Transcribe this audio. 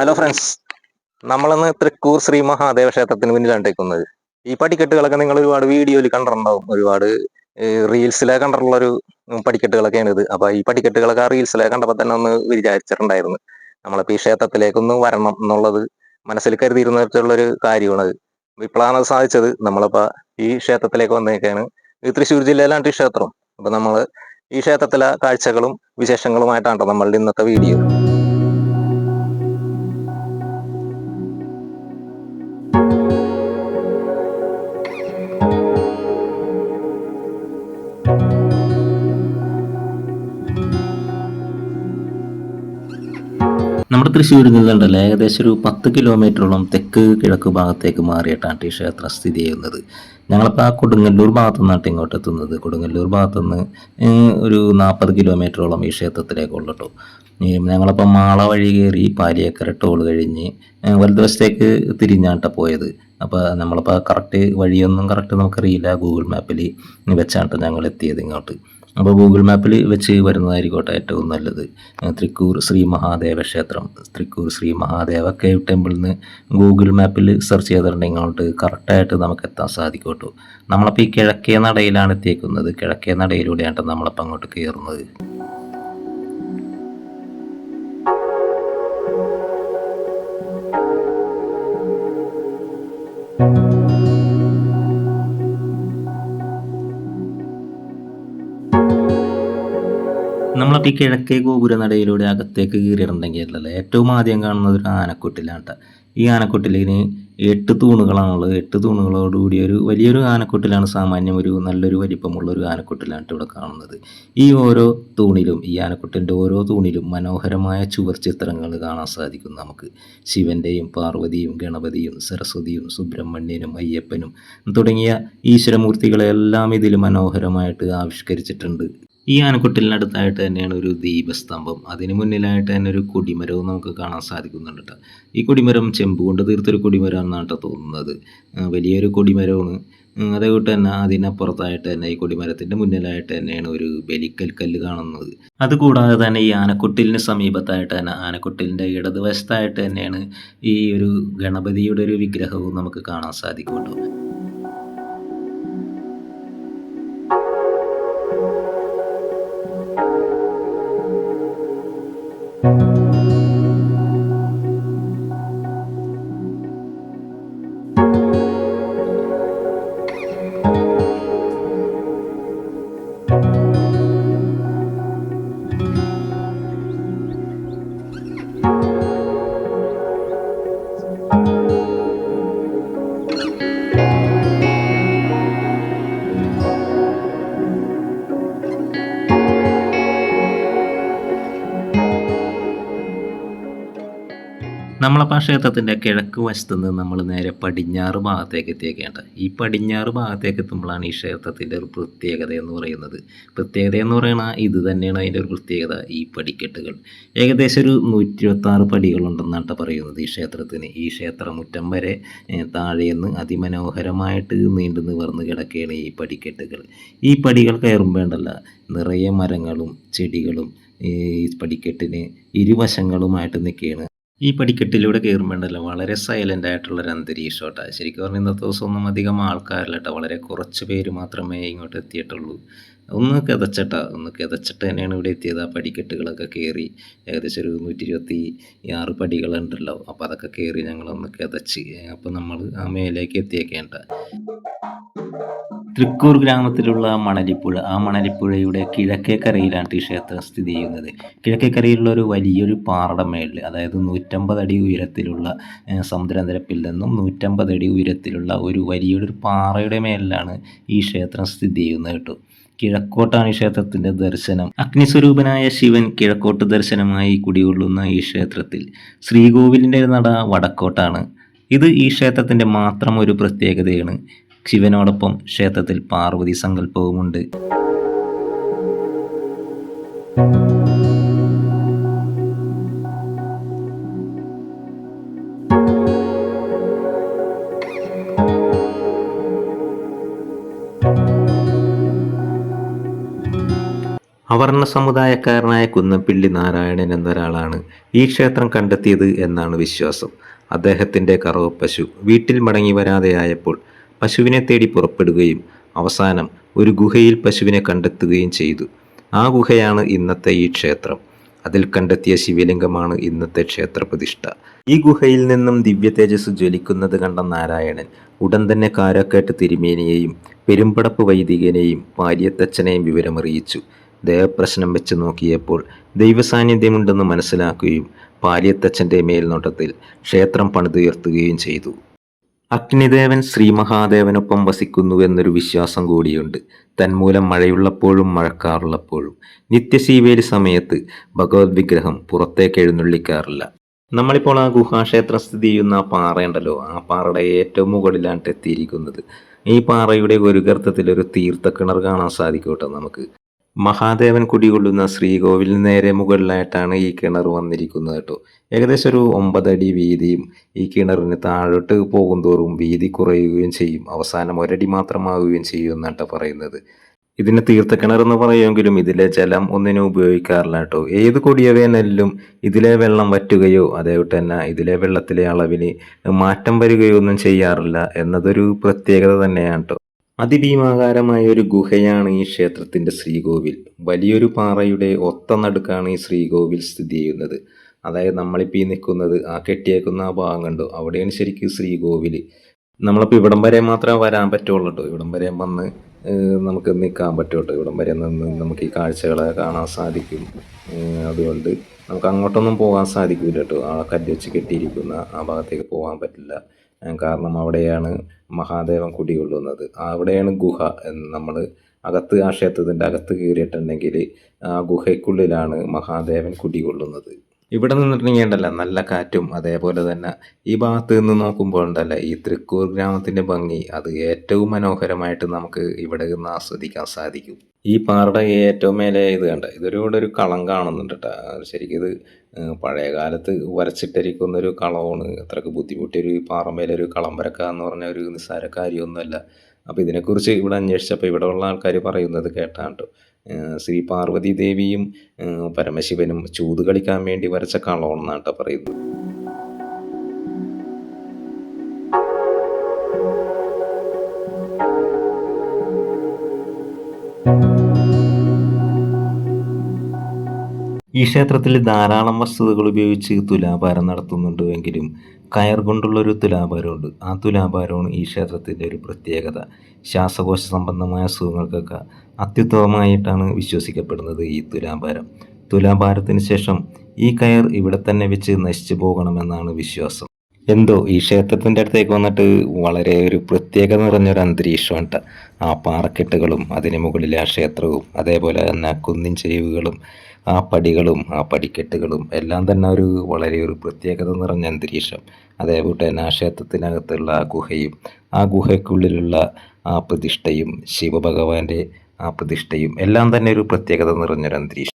Hello friends നമ്മളിന്ന് തൃക്കൂർ ശ്രീ മഹാദേവ ക്ഷേത്രത്തിന് മുന്നിലാണ് നിൽക്കുന്നത്. ഈ പടിക്കെട്ടുകളൊക്കെ നിങ്ങൾ ഒരുപാട് വീഡിയോയിൽ കണ്ടിട്ടുണ്ടാവും. ഒരുപാട് റീൽസിലെ കണ്ടിട്ടുള്ള ഒരു പടിക്കെട്ടുകളൊക്കെയാണ് ഇത് അപ്പൊ ഈ പടിക്കെട്ടുകളൊക്കെ റീൽസിലെ കണ്ടപ്പോൾ തന്നെ ഒന്ന് വിചാരിച്ചിട്ടുണ്ടായിരുന്നു. നമ്മളിപ്പോ ഈ ക്ഷേത്രത്തിലേക്കൊന്ന് വരണം എന്നുള്ളത് മനസ്സിൽ കരുതിയിരുന്ന ഒരു കാര്യമാണ് ഇപ്പോഴാണ് അത് സാധിച്ചത്. നമ്മളിപ്പോ ഈ ക്ഷേത്രത്തിലേക്ക് വന്നേക്കാണ്. ഈ തൃശ്ശൂർ ജില്ലയിലാണ് ഈ ക്ഷേത്രം. അപ്പൊ നമ്മൾ ഈ ക്ഷേത്രത്തിലെ കാഴ്ചകളും വിശേഷങ്ങളുമായിട്ടാണ് നമ്മളുടെ ഇന്നത്തെ വീഡിയോ. നമ്മുടെ തൃശ്ശൂരിൽ നിന്നുണ്ടല്ലോ ഏകദേശം ഒരു പത്ത് കിലോമീറ്ററോളം തെക്ക് കിഴക്ക് ഭാഗത്തേക്ക് മാറിയിട്ടാണ് ഈ ക്ഷേത്രം സ്ഥിതി ചെയ്യുന്നത്. ഞങ്ങളിപ്പോൾ ആ കൊടുങ്ങല്ലൂർ ഭാഗത്തു നിന്നാണ് ഇങ്ങോട്ട് എത്തുന്നത്. കൊടുങ്ങല്ലൂർ ഭാഗത്തുനിന്ന് ഒരു നാൽപ്പത് കിലോമീറ്ററോളം ഈ ക്ഷേത്രത്തിലേക്കുള്ളൂ കേട്ടോ ഞങ്ങളിപ്പോൾ മാള വഴി കയറി പാലിയേക്കര ടോൾ കഴിഞ്ഞ് വലതുവശത്തേക്ക് തിരിഞ്ഞാട്ട പോയത്. അപ്പോൾ നമ്മളിപ്പോൾ കറക്റ്റ് വഴിയൊന്നും കറക്റ്റ് നമുക്കറിയില്ല. ഗൂഗിൾ മാപ്പിൽ വെച്ചാണ് ഞങ്ങൾ എത്തിയത് ഇങ്ങോട്ട്. അപ്പോൾ ഗൂഗിൾ മാപ്പിൽ വെച്ച് വരുന്നതായിരിക്കോട്ടെ ഏറ്റവും നല്ലത്. തൃക്കൂർ ശ്രീ മഹാദേവ ക്ഷേത്രം. തൃക്കൂർ ശ്രീ മഹാദേവ കേവ് ടെമ്പിളിൽ നിന്ന് ഗൂഗിൾ മാപ്പിൽ സെർച്ച് ചെയ്തിട്ടുണ്ടെങ്കിൽ അങ്ങോട്ട് കറക്റ്റായിട്ട് നമുക്ക് എത്താൻ സാധിക്കോട്ടു. കേട്ടോ നമ്മളപ്പോൾ ഈ കിഴക്കേ നടയിലാണ് എത്തിയേക്കുന്നത്. കിഴക്കേ നടയിലൂടെയാണ് നമ്മളപ്പോൾ അങ്ങോട്ട് കയറുന്നത് നമ്മളപ്പോൾ ഈ കിഴക്കേ ഗോപുര നടയിലൂടെ അകത്തേക്ക് കീറിയിട്ടുണ്ടെങ്കിൽ അല്ലേ? ഏറ്റവും ആദ്യം കാണുന്നത് ഒരു ആനക്കൊട്ടിലാണ് കേട്ടോ ഈ ആനക്കൊട്ടിലിന് എട്ട് തൂണുകളാണുള്ളത് എട്ട് തൂണുകളോടുകൂടി ഒരു വലിയൊരു ആനക്കൊട്ടിലാണ് സാമാന്യം ഒരു നല്ലൊരു വലിപ്പമുള്ള ഒരു ആനക്കൊട്ടിലാണ് ട്ടോ ഇവിടെ കാണുന്നത്. ഈ ഓരോ തൂണിലും ഈ ആനക്കൊട്ടിന്റെ ഓരോ തൂണിലും മനോഹരമായ ചുവർ ചിത്രങ്ങൾ കാണാൻ സാധിക്കും നമുക്ക്. ശിവന്റെയും പാർവതിയും ഗണപതിയും സരസ്വതിയും സുബ്രഹ്മണ്യനും അയ്യപ്പനും തുടങ്ങിയ ഈശ്വരമൂർത്തികളെല്ലാം ഇതിൽ മനോഹരമായിട്ട് ആവിഷ്കരിച്ചിട്ടുണ്ട്. ഈ ആനക്കൊട്ടിലിനടുത്തായിട്ട് തന്നെയാണ് ഒരു ദീപസ്തംഭം. അതിന് മുന്നിലായിട്ട് തന്നെ ഒരു കൊടിമരവും നമുക്ക് കാണാൻ സാധിക്കുന്നുണ്ട് കേട്ടോ ഈ കൊടിമരം ചെമ്പ് കൊണ്ട് തീർത്തൊരു കൊടിമരമാണെന്നാണ് കേട്ടോ തോന്നുന്നത്. വലിയൊരു കൊടിമരമാണ്. അതേകൂട്ട് തന്നെ അതിനപ്പുറത്തായിട്ട് തന്നെ ഈ കൊടിമരത്തിന്റെ മുന്നിലായിട്ട് തന്നെയാണ് ഒരു ബലിക്കൽ കല്ല് കാണുന്നത്. അതുകൂടാതെ തന്നെ ഈ ആനക്കുട്ടിലിന് സമീപത്തായിട്ട് തന്നെ ആനക്കൊട്ടിലിന്റെ ഇടതുവശത്തായിട്ട് തന്നെയാണ് ഈ ഒരു ഗണപതിയുടെ ഒരു വിഗ്രഹവും നമുക്ക് കാണാൻ സാധിക്കും നമ്മളപ്പോൾ ആ ക്ഷേത്രത്തിന്റെ കിഴക്ക് വശത്ത് നിന്ന് നമ്മൾ നേരെ പടിഞ്ഞാറ് ഭാഗത്തേക്ക് എത്തിയേക്കേണ്ട ഈ പടിഞ്ഞാറ് ഭാഗത്തേക്ക് എത്തുമ്പോഴാണ് ഈ ക്ഷേത്രത്തിന്റെ ഒരു പ്രത്യേകത എന്ന് പറയുന്നത്. പ്രത്യേകത എന്ന് പറയുന്ന ഇത് തന്നെയാണ് അതിന്റെ ഒരു പ്രത്യേകത ഈ പടിക്കെട്ടുകൾ. ഏകദേശം ഒരു നൂറ്റി ഇരുപത്താറ് പടികളുണ്ടെന്നാണ് പറയുന്നത് ഈ ക്ഷേത്രത്തിന്. ഈ ക്ഷേത്രമുറ്റം വരെ താഴെയെന്ന് അതിമനോഹരമായിട്ട് നീണ്ടു നിവർന്ന് കിടക്കുകയാണ് ഈ പടിക്കെട്ടുകൾ. ഈ പടികൾ കയറുമ്പോണ്ടല്ല നിറയെ മരങ്ങളും ചെടികളും ഈ പടിക്കെട്ടിന് ഇരുവശങ്ങളുമായിട്ട് നിൽക്കുകയാണ്. ഈ പടിക്കെട്ടിലൂടെ കയറുമ്പോണ്ടല്ലോ വളരെ സൈലന്റ് ആയിട്ടുള്ളൊരു അന്തരീക്ഷം കേട്ടോ ശരിക്കും പറഞ്ഞാൽ ഇന്നത്തെ ദിവസമൊന്നും അധികം ആൾക്കാരില്ല കേട്ടോ വളരെ കുറച്ച് പേര് മാത്രമേ ഇങ്ങോട്ട് എത്തിയിട്ടുള്ളൂ. ഒന്ന് കിതച്ചട്ട. ഒന്ന് കിതച്ചിട്ട് തന്നെയാണ് ഇവിടെ എത്തിയത്. ആ പടിക്കെട്ടുകളൊക്കെ കയറി ഏകദേശം ഒരു നൂറ്റി ഇരുപത്തി ആറ് പടികളുണ്ടല്ലോ. അപ്പോൾ അതൊക്കെ കയറി ഞങ്ങളൊന്ന് കിതച്ച്. അപ്പോൾ നമ്മൾ ആ മേലേക്ക് എത്തിയേക്കേണ്ട. തൃക്കൂർ ഗ്രാമത്തിലുള്ള മണലിപ്പുഴ ആ മണലിപ്പുഴയുടെ കിഴക്കേക്കരയിലാണ് ഈ ക്ഷേത്രം സ്ഥിതി ചെയ്യുന്നത്. കിഴക്കേക്കരയിലുള്ള ഒരു വലിയൊരു പാറയുടെ മേളിൽ അതായത് നൂറ്റമ്പത് അടി ഉയരത്തിലുള്ള സമുദ്രനിരപ്പിൽ നിന്നും നൂറ്റമ്പത് അടി ഉയരത്തിലുള്ള ഒരു വലിയൊരു പാറയുടെ മേലിലാണ് ഈ ക്ഷേത്രം സ്ഥിതി ചെയ്യുന്നത് കേട്ടോ. കിഴക്കോട്ടാണ് ഈ ക്ഷേത്രത്തിന്റെ ദർശനം. അഗ്നിസ്വരൂപനായ ശിവൻ കിഴക്കോട്ട് ദർശനമായി കുടികൊള്ളുന്ന ഈ ക്ഷേത്രത്തിൽ. ശ്രീകോവിലിന്റെ നട വടക്കോട്ടാണ്. ഇത് ഈ ക്ഷേത്രത്തിന്റെ മാത്രം ഒരു പ്രത്യേകതയാണ്. ശിവനോടൊപ്പം ക്ഷേത്രത്തിൽ പാർവതി സങ്കല്പവുമുണ്ട്. അവർണ സമുദായക്കാരനായ കുന്നപ്പിള്ളി നാരായണൻ എന്നൊരാളാണ് ഈ ക്ഷേത്രം കണ്ടെത്തിയത് എന്നാണ് വിശ്വാസം. അദ്ദേഹത്തിന്റെ കറവ പശു വീട്ടിൽ മടങ്ങി വരാതെയായപ്പോൾ പശുവിനെ തേടി പുറപ്പെടുകയും അവസാനം ഒരു ഗുഹയിൽ പശുവിനെ കണ്ടെത്തുകയും ചെയ്തു. ആ ഗുഹയാണ് ഇന്നത്തെ ഈ ക്ഷേത്രം. അതിൽ കണ്ടെത്തിയ ശിവലിംഗമാണ് ഇന്നത്തെ ക്ഷേത്രപ്രതിഷ്ഠ. ഈ ഗുഹയിൽ നിന്നും ദിവ്യ തേജസ് ജ്വലിക്കുന്നത് കണ്ട നാരായണൻ ഉടൻ തന്നെ കാരക്കേട്ട് തിരുമേനിയെയും പെരുമ്പടപ്പ് വൈദികനെയും പാലിയത്തച്ഛനെയും വിവരമറിയിച്ചു. ദേവപ്രശ്നം വെച്ച് നോക്കിയപ്പോൾ ദൈവസാന്നിധ്യമുണ്ടെന്ന് മനസ്സിലാക്കുകയും പാലിയത്തച്ഛന്റെ മേൽനോട്ടത്തിൽ ക്ഷേത്രം പണിതുയർത്തുകയും ചെയ്തു. അഗ്നിദേവൻ ശ്രീ മഹാദേവനൊപ്പം വസിക്കുന്നു എന്നൊരു വിശ്വാസം കൂടിയുണ്ട്. തന്മൂലം മഴയുള്ളപ്പോഴും മഴക്കാറുള്ളപ്പോഴും. നിത്യശീവേലി സമയത്ത് ഭഗവത് വിഗ്രഹം പുറത്തേക്ക് എഴുന്നള്ളിക്കാറില്ല. നമ്മളിപ്പോൾ ആ ഗുഹാക്ഷേത്രം സ്ഥിതി ചെയ്യുന്ന പാറയുണ്ടല്ലോ. ആ പാറയുടെ ഏറ്റവും മുകളിലാണ് എത്തിയിരിക്കുന്നത്. ഈ പാറയുടെ ഒരു ഗർത്തത്തിൽ ഒരു തീർത്ഥക്കിണർ കാണാൻ സാധിക്കും കേട്ടോ നമുക്ക്. മഹാദേവൻ കുടികൊള്ളുന്ന ശ്രീകോവിലിന് നേരെ മുകളിലായിട്ടാണ് ഈ കിണർ വന്നിരിക്കുന്നത് കേട്ടോ. ഏകദേശം ഒരു ഒമ്പതടി വീതിയും ഈ കിണറിന് താഴോട്ട് പോകും തോറും വീതി കുറയുകയും ചെയ്യും. അവസാനം ഒരടി മാത്രമാവുകയും ചെയ്യും എന്നാട്ടോ പറയുന്നത്. ഇതിന് തീർത്ഥക്കിണർ എന്ന് പറയുമെങ്കിലും ഇതിലെ ജലം ഒന്നിനും ഉപയോഗിക്കാറില്ല കേട്ടോ. ഏത് കൊടിയ വേനലിലും ഇതിലെ വെള്ളം വറ്റുകയോ അതേപോലെ തന്നെ ഇതിലെ വെള്ളത്തിലെ അളവിന് മാറ്റം വരികയോ ഒന്നും ചെയ്യാറില്ല. എന്നതൊരു പ്രത്യേകത തന്നെയാണ് കേട്ടോ. അതിഭീമാകാരമായ ഒരു ഗുഹയാണ് ഈ ക്ഷേത്രത്തിന്റെ ശ്രീകോവിൽ. വലിയൊരു പാറയുടെ ഒത്ത നടുക്കാണ് ഈ ശ്രീകോവിൽ സ്ഥിതി ചെയ്യുന്നത്. അതായത് നമ്മളിപ്പോൾ ഈ നിൽക്കുന്നത് ആ കെട്ടിയേക്കുന്ന ആ ഭാഗം കണ്ടു? അവിടെയാണ് ശരിക്കും ശ്രീകോവിൽ. നമ്മളിപ്പോൾ ഇവിടം വരെ മാത്രമേ വരാൻ പറ്റുള്ളൂ കേട്ടോ ഇവിടം വരെ വന്ന് നമുക്ക് നിൽക്കാൻ പറ്റും കേട്ടോ ഇവിടം വരെ നിന്ന് നമുക്ക് ഈ കാഴ്ചകളെ കാണാൻ സാധിക്കും. അതുകൊണ്ട് നമുക്ക് അങ്ങോട്ടൊന്നും പോകാൻ സാധിക്കില്ല കേട്ടോ ആ കല്ല് വെച്ച് കെട്ടിയിരിക്കുന്ന ആ ഭാഗത്തേക്ക് പോകാൻ പറ്റില്ല. കാരണം അവിടെയാണ് മഹാദേവൻ കുടികൊള്ളുന്നത്. അവിടെയാണ് ഗുഹ എന്ന് നമ്മൾ അകത്ത് ആ ക്ഷേത്രത്തിന്റെ അകത്ത് കയറിയിട്ടുണ്ടെങ്കിൽ ആ ഗുഹയ്ക്കുള്ളിലാണ് മഹാദേവൻ കുടികൊള്ളുന്നത്. ഇവിടെ നിന്നിട്ടുണ്ടെങ്കിൽ ഉണ്ടല്ലോ നല്ല കാറ്റും അതേപോലെ തന്നെ ഈ ഭാഗത്ത് നിന്ന് നോക്കുമ്പോൾ ഉണ്ടല്ലോ ഈ തൃക്കൂർ ഗ്രാമത്തിന്റെ ഭംഗി അത് ഏറ്റവും മനോഹരമായിട്ട് നമുക്ക് ഇവിടെ നിന്ന് ആസ്വദിക്കാൻ സാധിക്കും. ഈ പാറയുടെ ഏറ്റവും മേലെ ഇത് കണ്ട ഇതൊരു ഇവിടെ ഒരു കളം കാണുന്നുണ്ട് കേട്ടോ. ശരിക്കും ഇത് പഴയ കാലത്ത് വരച്ചിട്ടിരിക്കുന്ന ഒരു കളമാണ് അത്രയ്ക്ക് ബുദ്ധിമുട്ടിയൊരു പാറമേലെ ഒരു കളം വരക്കുക എന്ന് പറഞ്ഞ ഒരു നിസ്സാര കാര്യമൊന്നുമല്ല. അപ്പോൾ ഇതിനെക്കുറിച്ച് ഇവിടെ അന്വേഷിച്ചപ്പോൾ ഇവിടെ ഉള്ള ആൾക്കാർ പറയുന്നത് കേട്ടാണ് ശ്രീ പാർവതി ദേവിയും പരമശിവനും ചൂത് കളിക്കാൻ വേണ്ടി വരച്ച കളമെന്നാണ് പറയുന്നത്. ഈ ക്ഷേത്രത്തിൽ ധാരാളം വസ്തുതകൾ ഉപയോഗിച്ച് തുലാഭാരം നടത്തുന്നുണ്ട് എങ്കിലും കയർ കൊണ്ടുള്ളൊരു തുലാഭാരമുണ്ട്. ആ തുലാഭാരമാണ് ഈ ക്ഷേത്രത്തിന്റെ ഒരു പ്രത്യേകത. ശ്വാസകോശ സംബന്ധമായ അസുഖങ്ങൾക്കൊക്കെ അത്യുത്തമമായിട്ടാണ് വിശ്വസിക്കപ്പെടുന്നത് ഈ തുലാഭാരം. തുലാഭാരത്തിന് ശേഷം ഈ കയർ ഇവിടെ തന്നെ വെച്ച് നശിച്ചു പോകണമെന്നാണ് വിശ്വാസം. എന്തോ ഈ ക്ഷേത്രത്തിന്റെ അടുത്തേക്ക് വന്നിട്ട് വളരെ ഒരു പ്രത്യേകത നിറഞ്ഞൊരു അന്തരീക്ഷമുണ്ട്. ആ പാറക്കെട്ടുകളും അതിന് മുകളിലെ ആ ക്ഷേത്രവും അതേപോലെ തന്നെ കുന്നിൻ ചെരിവുകളും ആ പടികളും ആ പടിക്കെട്ടുകളും എല്ലാം തന്നെ ഒരു വളരെ ഒരു പ്രത്യേകത നിറഞ്ഞ അന്തരീക്ഷം. അതേപോലെ തന്നെ ആ ക്ഷേത്രത്തിനകത്തുള്ള ആ ഗുഹയും ആ ഗുഹയ്ക്കുള്ളിലുള്ള ആ പ്രതിഷ്ഠയും ശിവഭഗവാന്റെ ആ പ്രതിഷ്ഠയും എല്ലാം തന്നെ ഒരു പ്രത്യേകത നിറഞ്ഞൊരു അന്തരീക്ഷം.